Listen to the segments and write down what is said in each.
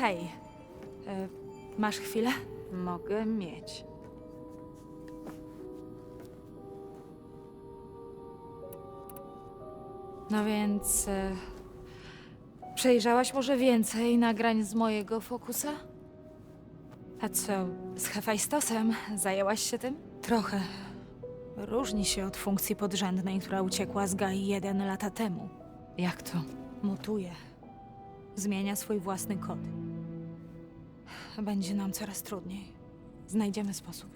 Hej, e, masz chwilę? Mogę mieć. No więc. E, przejrzałaś może więcej nagrań z mojego fokusa? A co, z Hefajstosem zajęłaś się tym? Trochę. Różni się od funkcji podrzędnej, która uciekła z Gai jeden lata temu. Jak to? Mutuje. Zmienia swój własny kod. Będzie nam coraz trudniej. Znajdziemy sposób.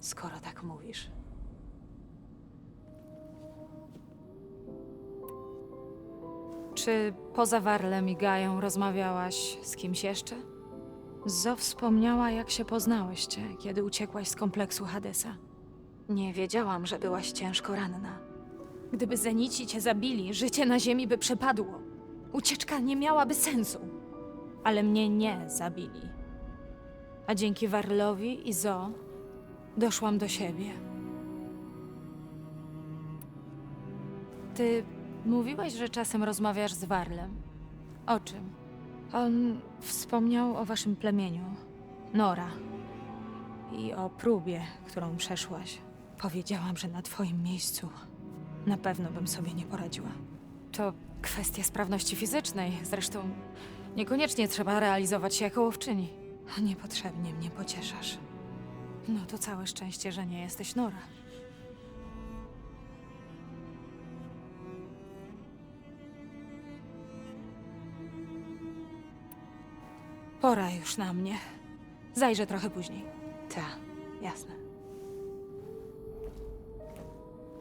Skoro tak mówisz. Czy poza Warlem i Gają rozmawiałaś z kimś jeszcze? Zo wspomniała, jak się poznałyście, kiedy uciekłaś z kompleksu Hadesa. Nie wiedziałam, że byłaś ciężko ranna. Gdyby Zenici cię zabili, życie na ziemi by przepadło. Ucieczka nie miałaby sensu. Ale mnie nie zabili. A dzięki Warlowi i Zo doszłam do siebie. Ty mówiłaś, że czasem rozmawiasz z Warlem. O czym? On wspomniał o waszym plemieniu, Nora. I o próbie, którą przeszłaś. Powiedziałam, że na twoim miejscu na pewno bym sobie nie poradziła. To kwestia sprawności fizycznej. Zresztą niekoniecznie trzeba realizować się jako łowczyni. Niepotrzebnie mnie pocieszasz. No to całe szczęście, że nie jesteś Nora. Pora już na mnie. Zajrzę trochę później. Ta, jasne.